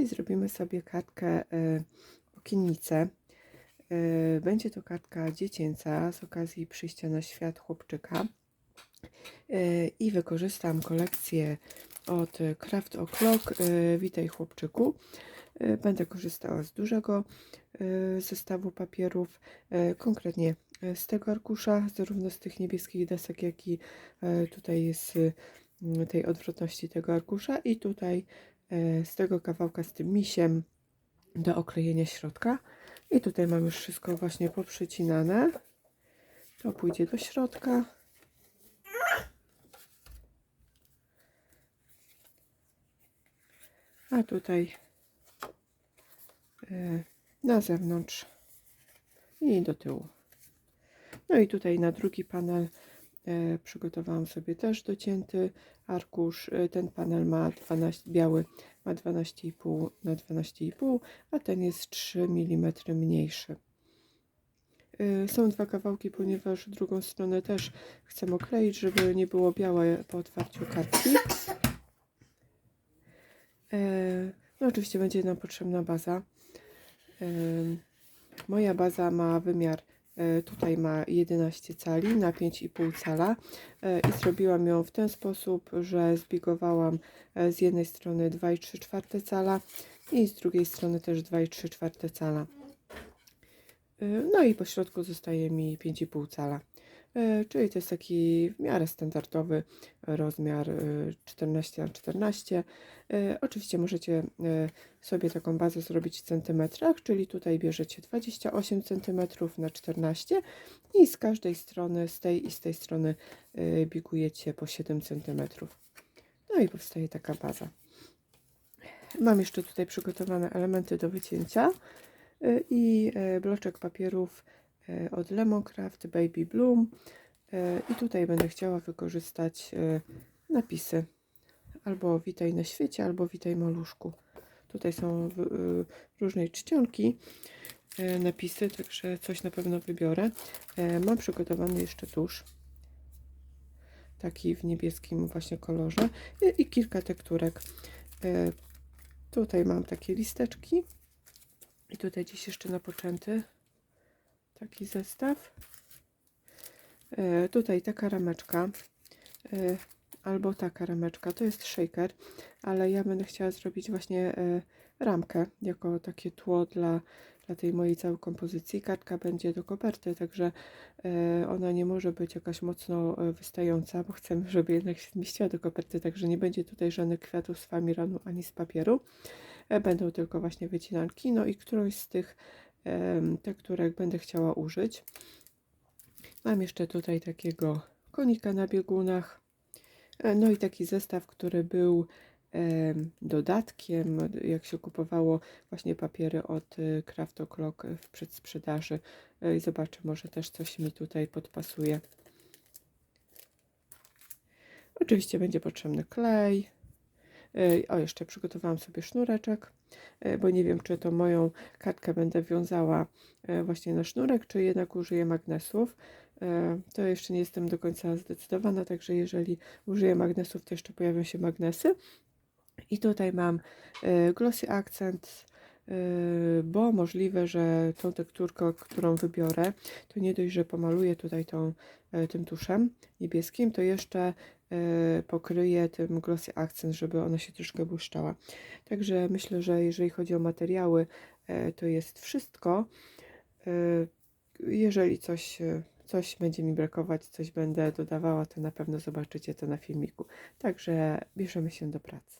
Dzisiaj zrobimy sobie kartkę e, okiennicę. E, Będzie to kartka dziecięca z okazji przyjścia na świat chłopczyka. E, I wykorzystam kolekcję od Craft O'Clock. Witaj chłopczyku. Będę korzystała z dużego zestawu papierów, konkretnie z tego arkusza, zarówno z tych niebieskich desek, jak i tutaj jest e, tej odwrotności tego arkusza i tutaj z tego kawałka z tym misiem do oklejenia środka. I tutaj mam już wszystko właśnie poprzycinane. To pójdzie do środka. A tutaj e, na zewnątrz i do tyłu. No i tutaj na drugi panel e, przygotowałam sobie też docięty arkusz. E, Ten panel ma 12, biały ma 12,5 na 12,5, a ten jest 3 mm mniejszy. E, Są dwa kawałki, ponieważ drugą stronę też chcę okleić, żeby nie było białe po otwarciu kartki. E, No oczywiście będzie nam potrzebna baza. E, Moja baza ma wymiar, e, tutaj ma 11 cali na 5,5 cala e, i zrobiłam ją w ten sposób, że zbigowałam e, z jednej strony 2,3 czwarte cala i z drugiej strony też 2,3 czwarte cala. E, No i po środku zostaje mi 5,5 cala. E, Czyli to jest taki w miarę standardowy rozmiar e, 14 na 14. E, Oczywiście możecie e, sobie taką bazę zrobić w centymetrach, czyli tutaj bierzecie 28 cm na 14 i z każdej strony, z tej i z tej strony e, bigujecie po 7 cm. No i powstaje taka baza. Mam jeszcze tutaj przygotowane elementy do wycięcia e, i e, bloczek papierów e, od Lemoncraft Baby Bloom E, i tutaj będę chciała wykorzystać e, napisy albo witaj na świecie, albo witaj maluszku. Tutaj są w, różnej czcionki e, napisy, także coś na pewno wybiorę. E, Mam przygotowany jeszcze tusz. Taki w niebieskim właśnie kolorze i, kilka tekturek. E, Tutaj mam takie listeczki i tutaj dziś jeszcze napoczęty taki zestaw. E, Tutaj taka rameczka e, albo taka rameczka, to jest shaker, ale ja będę chciała zrobić właśnie e, ramkę jako takie tło dla, dla tej mojej całej kompozycji. Kartka będzie do koperty, także ona nie może być jakaś mocno wystająca, bo chcemy, żeby jednak się zmieściła do koperty, także nie będzie tutaj żadnych kwiatów z famiranu ani z papieru. Będą tylko właśnie wycinanki, no i którąś z tych em, tekturek będę chciała użyć. Mam jeszcze tutaj takiego konika na biegunach. E, No i taki zestaw, który był em, dodatkiem, jak się kupowało właśnie papiery od y, Craft O'Clock w przedsprzedaży. E, I zobaczę, może też coś mi tutaj podpasuje. Oczywiście będzie potrzebny klej. E, O, jeszcze przygotowałam sobie sznureczek, bo nie wiem, czy to moją kartkę będę wiązała e, właśnie na sznurek, czy jednak użyję magnesów. E, To jeszcze nie jestem do końca zdecydowana, także jeżeli użyję magnesów, to jeszcze pojawią się magnesy. I tutaj mam e, glossy accent, e, bo możliwe, że tą tekturkę, którą wybiorę, to nie dość, że pomaluję tutaj tą, e, tym tuszem niebieskim, to jeszcze e, pokryję tym glossy accent, żeby ona się troszkę błyszczała. Także myślę, że jeżeli chodzi o materiały, e, to jest wszystko. E, jeżeli coś, coś będzie mi brakować, coś będę dodawała, to na pewno zobaczycie to na filmiku. Także bierzemy się do pracy.